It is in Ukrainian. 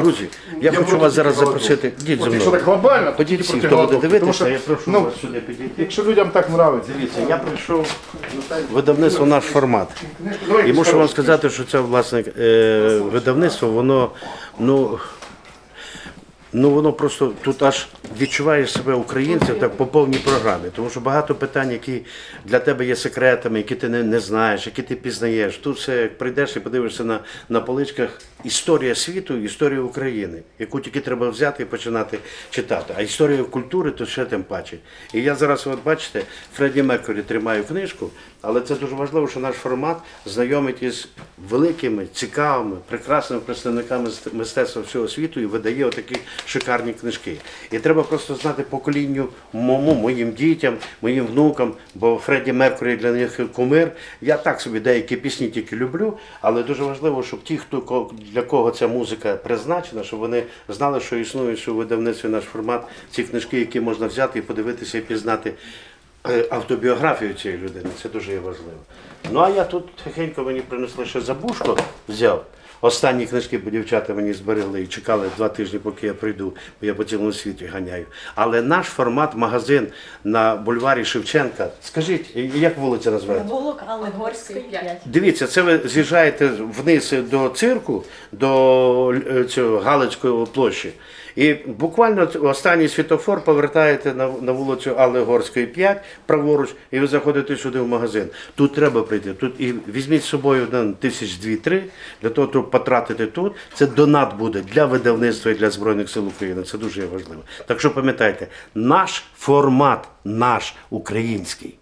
Друзі, я, хочу вас зараз запросити. Діть зі мною. Якщо так глобально, то всі, хто буде дивитися, я прошу ну, вас сюди підійти. Якщо людям так нравиться. Дивіться, я прийшов видавництво наш формат. І мушу вам сказати, що це власне е, видавництво, воно ну. Ну воно просто тут аж відчуваєш себе українцем так по повній програмі, тому що багато питань, які для тебе є секретами, які ти не, не знаєш, які ти пізнаєш. Тут все прийдеш і подивишся на, на поличках історія світу, історія України, яку тільки треба взяти і починати читати. А історія культури то ще тим паче. І я зараз, от бачите, Фредді Меркурі тримаю книжку, але це дуже важливо, що наш формат знайомить із великими, цікавими, прекрасними представниками мистецтва всього світу і видає отакі шикарні книжки. І треба просто знати поколінню моєму, моїм дітям, моїм внукам, бо Фредді Меркурі для них кумир. Я так собі деякі пісні тільки люблю, але дуже важливо, щоб ті, хто для кого ця музика призначена, щоб вони знали, що існує, в видавництві наш формат, ці книжки, які можна взяти і подивитися і пізнати автобіографію цієї людини. Це дуже є важливо. Ну а я тут тихенько мені принесли ще забушко, взяв. Останні книжки, бо дівчата мені зберегли і чекали два тижні, поки я прийду, бо я по цілому світі ганяю. Але наш формат магазин на бульварі Шевченка. Скажіть, як вулиця називається? Вулок Алегорський 5. Дивіться, це ви з'їжджаєте вниз до цирку, до е, цього Галицької площі. І буквально останній світофор повертаєте на, на вулицю Алегорської 5, праворуч, і ви заходите сюди в магазин. Тут треба прийти. Тут і візьміть з собою на тисяч дві-три для того, щоб потратити тут. Це донат буде для видавництва і для Збройних сил України. Це дуже важливо. Так що пам'ятайте, наш формат, наш український.